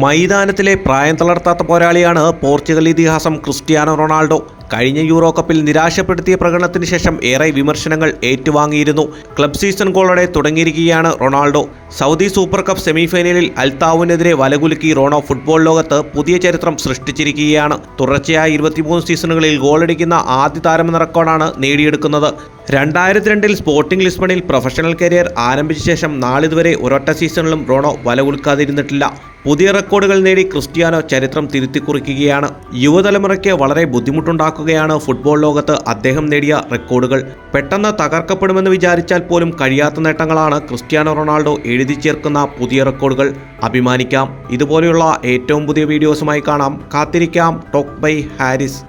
മൈതാനത്തിലെ പ്രായം തളർത്താത്ത പോരാളിയാണ് പോർച്ചുഗൽ ഇതിഹാസം ക്രിസ്ത്യാനോ റൊണാൾഡോ. കഴിഞ്ഞ യൂറോ കപ്പിൽ നിരാശപ്പെടുത്തിയ പ്രകടനത്തിന് ശേഷം ഏറെ വിമർശനങ്ങൾ ഏറ്റുവാങ്ങിയിരുന്നു. ക്ലബ് സീസൺ ഗോളോടെ തുടങ്ങിയിരിക്കുകയാണ് റൊണാൾഡോ. സൗദി സൂപ്പർ കപ്പ് സെമിഫൈനലിൽ അൽത്താവിനെതിരെ വലകുലുക്കി റോണോ ഫുട്ബോൾ ലോകത്ത് പുതിയ ചരിത്രം സൃഷ്ടിച്ചിരിക്കുകയാണ്. തുടർച്ചയായ ഇരുപത്തിമൂന്ന് സീസണുകളിൽ ഗോളടിക്കുന്ന ആദ്യ താരമെന്ന റെക്കോർഡാണ് നേടിയെടുക്കുന്നത്. രണ്ടായിരത്തി രണ്ടിൽ സ്പോർട്ടിംഗ് ലിസ്ബണിൽ പ്രൊഫഷണൽ കരിയർ ആരംഭിച്ച ശേഷം നാളിതുവരെ ഒരൊറ്റ സീസണിലും റോണോ വലകുലുക്കാതിരുന്നിട്ടില്ല. പുതിയ റെക്കോർഡുകൾ നേടി ക്രിസ്ത്യാനോ ചരിത്രം തിരുത്തിക്കുറിക്കുകയാണ്. യുവതലമുറയ്ക്ക് വളരെ ബുദ്ധിമുട്ടുണ്ടാക്കുകയാണ് ഫുട്ബോൾ ലോകത്ത് അദ്ദേഹം നേടിയ റെക്കോർഡുകൾ. പെട്ടെന്ന് തകർക്കപ്പെടുമെന്ന് വിചാരിച്ചാൽ പോലും കഴിയാത്ത നേട്ടങ്ങളാണ് ക്രിസ്ത്യാനോ റൊണാൾഡോ എഴുതി ചേർക്കുന്ന പുതിയ റെക്കോർഡുകൾ അഭിമാനിക്കാം. ഇതുപോലെയുള്ള ഏറ്റവും പുതിയ വീഡിയോസുമായി കാണാം. കാത്തിരിക്കാം. Talk by Haris.